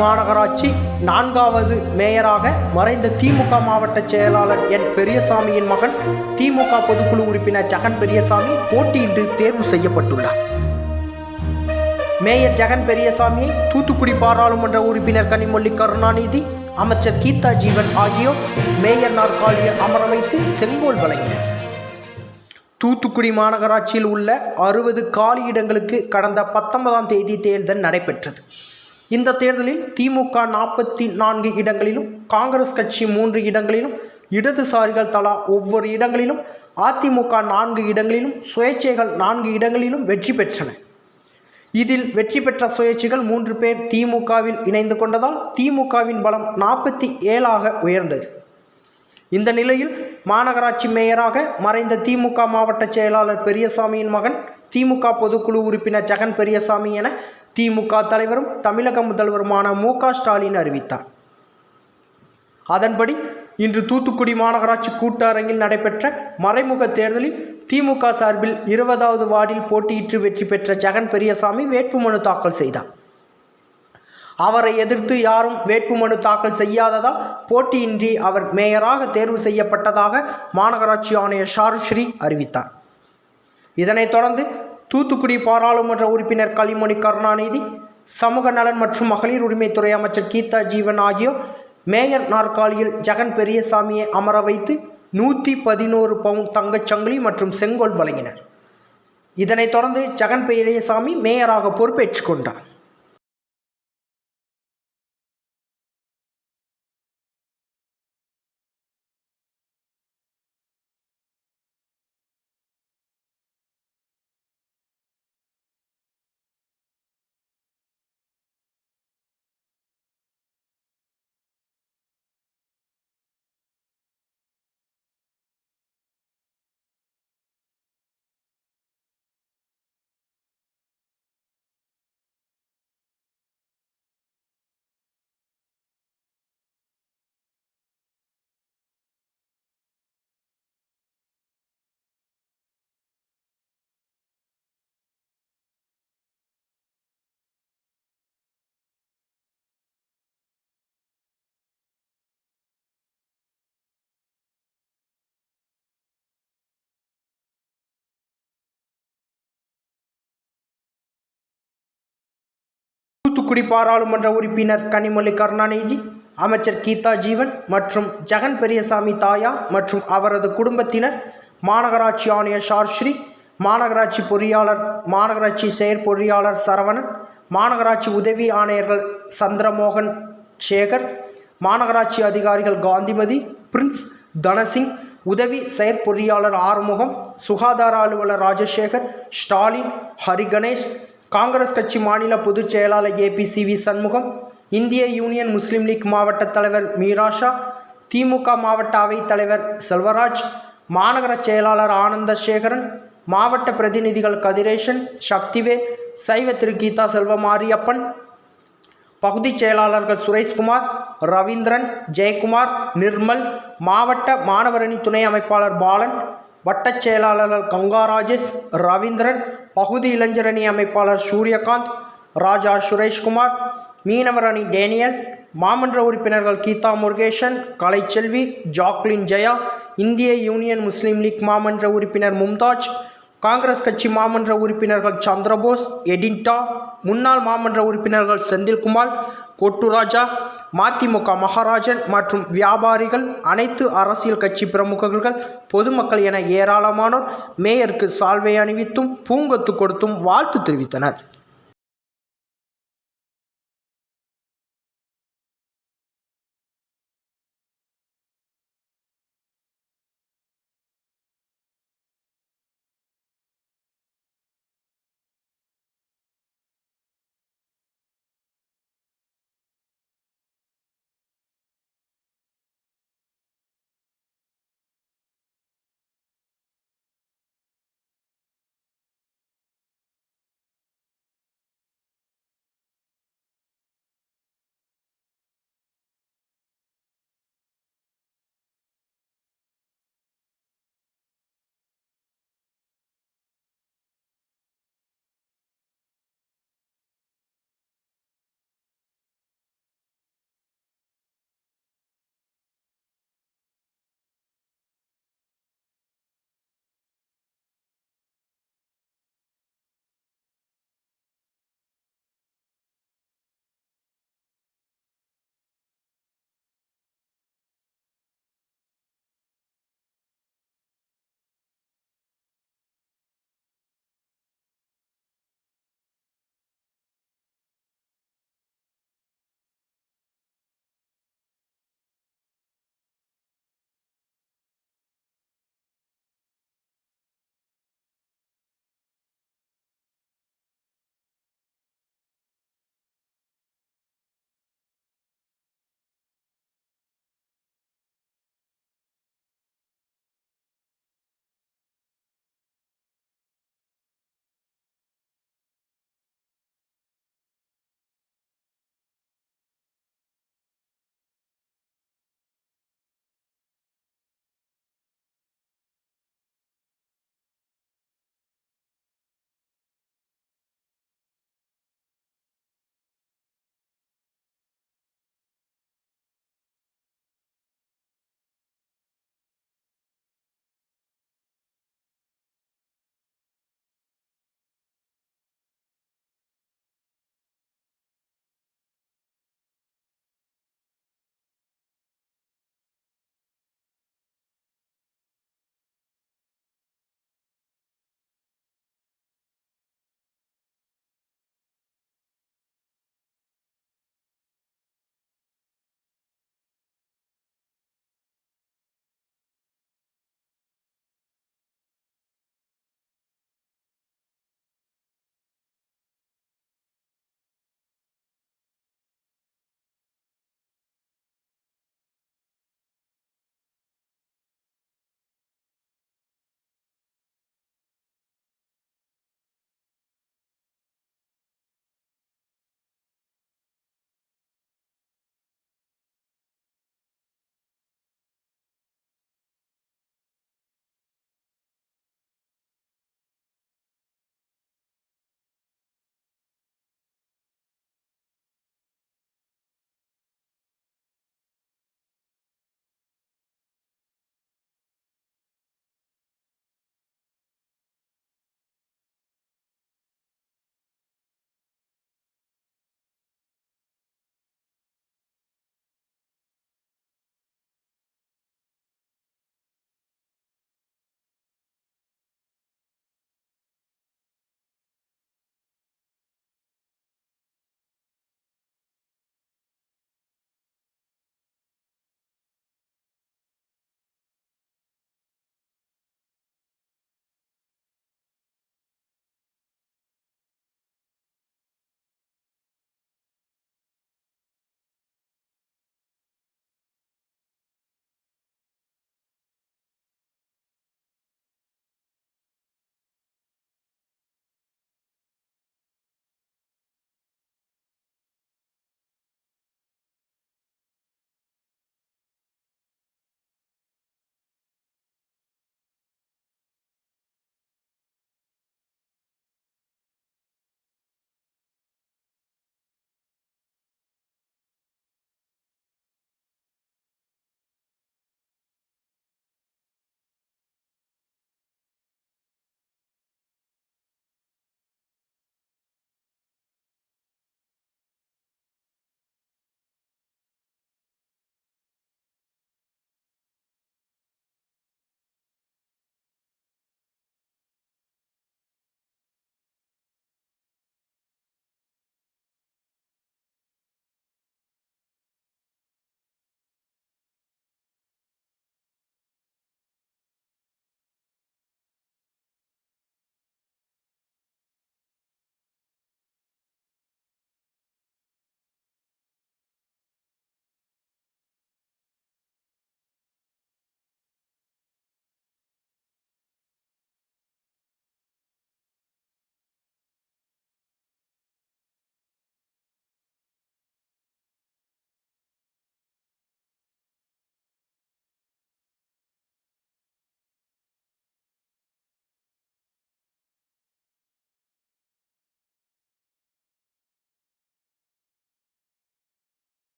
மாநகராட்சி நான்காவது மேயராக மறைந்த திமுக மாவட்ட செயலாளர் என் பெரியசாமியின் மகன் திமுக பொதுக்குழு உறுப்பினர் ஜெகன் பெரியசாமி போட்டியின்றி தேர்வு செய்யப்பட்டுள்ளார். மேயர் ஜெகன் பெரியசாமியை தூத்துக்குடி பாராளுமன்ற உறுப்பினர் கனிமொழி கருணாநிதி அமைச்சர் கீதா ஜீவன் ஆகியோர் மேயர் நாற்காலியில் அமர வைத்து செங்கோல் வழங்கினர். தூத்துக்குடி மாநகராட்சியில் உள்ள அறுபது காலி இடங்களுக்கு கடந்த பத்தொன்பதாம் தேதி தேர்தல் நடைபெற்றது. இந்த தேர்தலில் திமுக நாற்பத்தி நான்கு இடங்களிலும் காங்கிரஸ் கட்சி மூன்று இடங்களிலும் இடதுசாரிகள் தலா ஒவ்வொரு இடங்களிலும் அதிமுக நான்கு இடங்களிலும் சுயேட்சைகள் நான்கு இடங்களிலும் வெற்றி பெற்றன. இதில் வெற்றி பெற்ற சுயேட்சைகள் மூன்று பேர் திமுகவில் இணைந்து கொண்டதால் திமுகவின் பலம் நாற்பத்தி ஏழாக உயர்ந்தது. இந்த நிலையில் மாநகராட்சி மேயராக மறைந்த திமுக மாவட்ட செயலாளர் பெரியசாமியின் மகன் திமுக பொதுக்குழு உறுப்பினர் ஜெகன் பெரியசாமி என திமுக தலைவரும் தமிழக முதல்வருமான மு க ஸ்டாலின் அறிவித்தார். அதன்படி இன்று தூத்துக்குடி மாநகராட்சி கூட்டரங்கில் நடைபெற்ற மறைமுக தேர்தலில் திமுக சார்பில் இருபதாவது வார்டில் போட்டியிட்டு வெற்றி பெற்ற ஜெகன் பெரியசாமி வேட்புமனு தாக்கல் செய்தார். அவரை எதிர்த்து யாரும் வேட்புமனு தாக்கல் செய்யாததால் போட்டியின்றி அவர் மேயராக தேர்வு செய்யப்பட்டதாக மாநகராட்சி ஆணையர் ஷாருஸ்ரீ அறிவித்தார். இதனைத் தொடர்ந்து தூத்துக்குடி பாராளுமன்ற உறுப்பினர் களிமணி கருணாநிதி சமூக நலன் மற்றும் மகளிர் உரிமைத்துறை அமைச்சர் கீதா ஜீவன் ஆகியோர் மேயர் நாற்காலியில் ஜெகன் பெரியசாமியை அமர வைத்து நூற்றி பதினோரு பவுன் தங்கச்சங்கிலி மற்றும் செங்கோல் வழங்கினர். இதனைத் தொடர்ந்து ஜெகன் பெரியசாமி மேயராக பொறுப்பேற்றுக் கொண்டார். தூத்துக்குடி பாராளுமன்ற உறுப்பினர் கனிமொழி கருணாநிதி அமைச்சர் கீதா ஜீவன் மற்றும் ஜெகன் பெரியசாமி தாயா மற்றும் அவரது குடும்பத்தினர் மாநகராட்சி ஆணையர் ஷார்ஸ்ரீ மாநகராட்சி பொறியாளர் மாநகராட்சி செயற்பொறியாளர் சரவணன் மாநகராட்சி உதவி ஆணையர்கள் சந்திரமோகன் சேகர் மாநகராட்சி அதிகாரிகள் காந்திமதி பிரின்ஸ் தனசிங் உதவி செயற்பொறியாளர் ஆறுமுகம் சுகாதார அலுவலர் ராஜசேகர் ஸ்டாலின் ஹரிகணேஷ் காங்கிரஸ் கட்சி மாநில பொதுச் செயலாளர் ஏபிசிவி சண்முகம் இந்திய யூனியன் முஸ்லீம் லீக் மாவட்ட தலைவர் மீராஷா திமுக மாவட்ட அவைத் தலைவர் செல்வராஜ் மாநகர செயலாளர் ஆனந்த சேகரன் மாவட்ட பிரதிநிதிகள் கதிரேஷன் சக்திவேல் சைவ திரு கீதா செல்வமாரியப்பன் பகுதி செயலாளர்கள் சுரேஷ்குமார் ரவீந்திரன் ஜெயக்குமார் நிர்மல் மாவட்ட மாணவரணி துணை அமைப்பாளர் பாலன் வட்டச் செயலாளர்கள் கங்கா ராஜேஷ் ரவீந்திரன் பகுதி இளைஞரணி அமைப்பாளர் சூரியகாந்த் ராஜா சுரேஷ்குமார் மீனவர் அணி டேனியல் மாமன்ற உறுப்பினர்கள் கீதா முருகேஷன் கலைச்செல்வி ஜாக்லின் ஜெயா இந்திய யூனியன் முஸ்லீம் லீக் மாமன்ற உறுப்பினர் மும்தாஜ் காங்கிரஸ் கட்சி மாமன்ற உறுப்பினர்கள் சந்திரபோஸ் எடின்டா முன்னாள் மாமன்ற உறுப்பினர்கள் செந்தில்குமார் கொட்டுராஜா மதிமுக மகாராஜன் மற்றும் வியாபாரிகள் அனைத்து அரசியல் கட்சி பிரமுகர்கள் பொதுமக்கள் என ஏராளமானோர் மேயருக்கு சால்வை அணிவித்தும் பூங்கொத்து கொடுத்தும் வாழ்த்து தெரிவித்தனர்.